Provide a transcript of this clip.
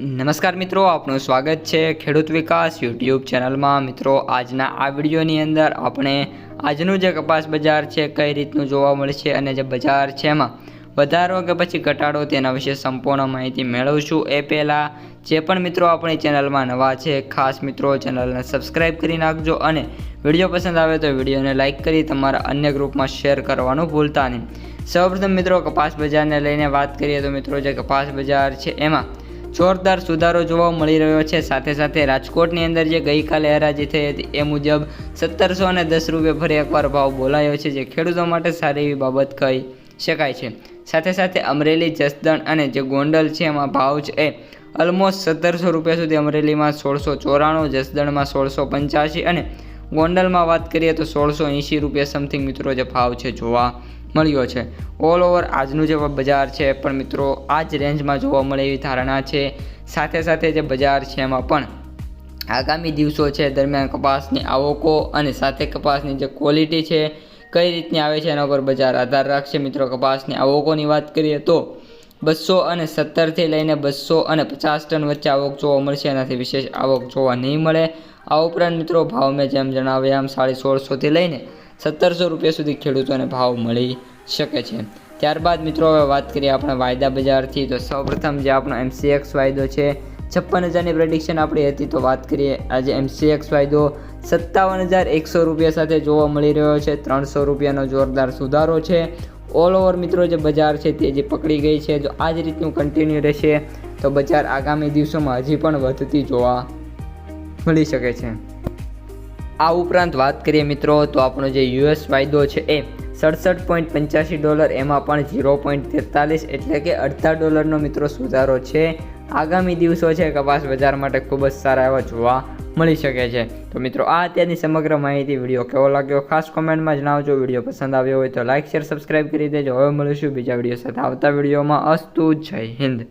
નમસ્કાર મિત્રો, આપનું સ્વાગત છે ખેડૂત વિકાસ યુટ્યુબ ચેનલમાં. મિત્રો, આજના આ વિડીયોની અંદર આપણે આજનું જે કપાસ બજાર છે, કઈ રીતનું જોવા મળશે અને જે બજાર છે એમાં વધારો કે પછી ઘટાડો તેના વિશે સંપૂર્ણ માહિતી મેળવશું. એ પહેલાં જે પણ મિત્રો આપણી ચેનલમાં નવા છે, ખાસ મિત્રો ચેનલને સબસ્ક્રાઈબ કરી નાખજો અને વીડિયો પસંદ આવે તો વિડીયોને લાઇક કરી તમારા અન્ય ગ્રુપમાં શેર કરવાનું ભૂલતા નહીં. સૌપ્રથમ મિત્રો, કપાસ બજારને લઈને વાત કરીએ તો મિત્રો, જે કપાસ બજાર છે એમાં જોરદાર સુધારો જોવા મળી રહ્યો છે. સાથે સાથે રાજકોટની અંદર જે ગઈકાલે હરાજી થઈ હતી, એ મુજબ સત્તરસો અને દસ રૂપિયા ફરી એકવાર ભાવ બોલાયો છે, જે ખેડૂતો માટે સારી એવી બાબત કહી શકાય છે. સાથે સાથે અમરેલી, જસદણ અને જે ગોંડલ છે, એમાં ભાવ છે એ ઓલમોસ્ટ સત્તરસો રૂપિયા સુધી અમરેલીમાં સોળસો ચોરાણું, જસદણમાં સોળસો પંચ્યાસી અને ગોંડલમાં વાત કરીએ તો સોળસો એંશી રૂપિયા સમથિંગ મિત્રો જે ભાવ છે જોવા મળ્યો છે. ઓલ ઓવર આજનું જે બજાર છે, પણ મિત્રો, આ જ રેન્જમાં જોવા મળે એવી ધારણા છે. સાથે સાથે જે બજાર છે, એમાં પણ આગામી દિવસો છે, દરમિયાન કપાસની આવકો અને સાથે કપાસની જે ક્વોલિટી છે, કઈ રીતની આવે છે, એના પર બજાર આધાર રાખશે. મિત્રો, કપાસની આવકોની વાત કરીએ તો બસો અને સત્તરથી લઈને બસો અને પચાસ ટન વચ્ચે આવક જોવા મળશે. એનાથી વિશેષ આવક જોવા નહીં મળે. આ ઉપરાંત મિત્રો ભાવ મેં જેમ જણાવ્યા એમ સાડી સોળસોથી લઈને સત્તરસો રૂપિયા સુધી ખેડૂતોને ભાવ મળી શકે છે. ત્યારબાદ મિત્રો હવે વાત કરીએ આપણા વાયદા બજારથી. તો સૌપ્રથમ જે આપણો એમસીએક્સ વાયદો છે, છપ્પન હજારની પ્રેડિક્શન આપણી હતી. તો વાત કરીએ આજે એમસીએક્સ વાયદો સત્તાવન હજાર એકસો રૂપિયા સાથે જોવા મળી રહ્યો છે. ત્રણસો રૂપિયાનો જોરદાર સુધારો છે. ઓલ ઓવર મિત્રો, જે બજાર છે તે જે પકડી ગઈ છે, જો આ જ રીતનું કન્ટિન્યુ રહેશે, તો બજાર આગામી દિવસોમાં હજી પણ વધતી જોવા મળી શકે છે. આ ઉપરાંત વાત કરીએ મિત્રો, તો આપણો જે યુએસ વાયદો છે એ સડસઠ પોઈન્ટ પંચ્યાસી ડોલર, એમાં પણ ઝીરો પોઈન્ટ તેતાલીસ એટલે કે અડધા ડોલરનો મિત્રો સુધારો છે. આગામી દિવસો છે કપાસ બજાર માટે ખૂબ જ સારા એવા જોવા મળી શકે છે. તો મિત્રો, આ અત્યારની સમગ્ર માહિતી વીડિયો કેવો લાગ્યો? ખાસ કોમેન્ટમાં જણાવજો. વીડિયો પસંદ આવ્યો હોય તો લાઇક શેર સબસ્ક્રાઈબ કરી દેજો. હવે મળીશું બીજા વીડિયો સાથે આવતા વિડીયોમાં. અસ્તુ, જય હિન્દ.